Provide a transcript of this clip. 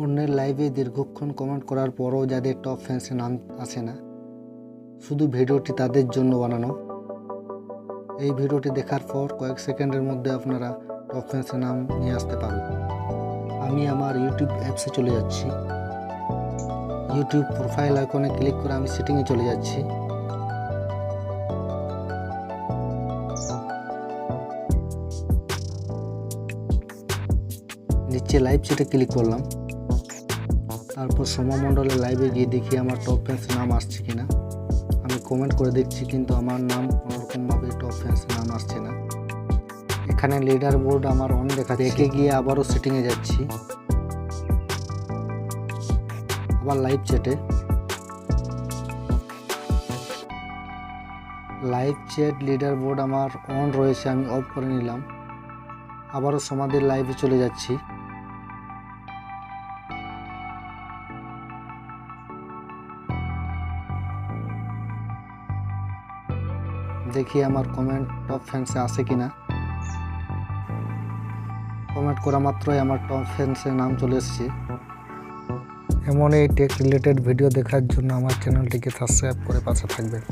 অন্যের লাইভে দীর্ঘক্ষণ কমেন্ট করার পরও যাদের টপ ফ্যান্সের নাম আসে না, শুধু ভিডিওটি তাদের জন্য বানানো। এই ভিডিওটি দেখার পর কয়েক সেকেন্ডের মধ্যে আপনারা টপ ফ্যান্সের নাম নিয়ে আসতে পারবেন। আমি আমার ইউটিউব অ্যাপসে চলে যাচ্ছি। ইউটিউব প্রোফাইল আইকনে ক্লিক করে আমি সেটিংয়ে চলে যাচ্ছি। নিচে লাইভ চ্যাটে ক্লিক করলাম। তারপর সোমা মণ্ডলের লাইভে গিয়ে দেখি আমার টপ ফ্যান্স নাম আসছে কিনা। আমি কমেন্ট করে দেখছি কিন্তু আমার নাম কোনোরকমভাবে টপ ফ্যান্সের নাম আসছে না। এখানে লিডার বোর্ড আমার অন দেখা দেখে গিয়ে আবারও সেটিংয়ে যাচ্ছি। আবার লাইভ চ্যাটে লাইভ চ্যাট লিডার বোর্ড আমার অন রয়েছে, আমি অফ করে নিলাম। আবারও সমাধির লাইভে চলে যাচ্ছি। দেখি আমার কমেন্ট টপ ফ্যান্সে আসে কিনা। কমেন্ট করা মাত্রই আমার টপ ফ্যান্সে নাম চলে এসেছে। এমন এই টেক রিলেটেড ভিডিও দেখার জন্য আমার চ্যানেলটিকে সাবস্ক্রাইব করে পাশে থাকবেন।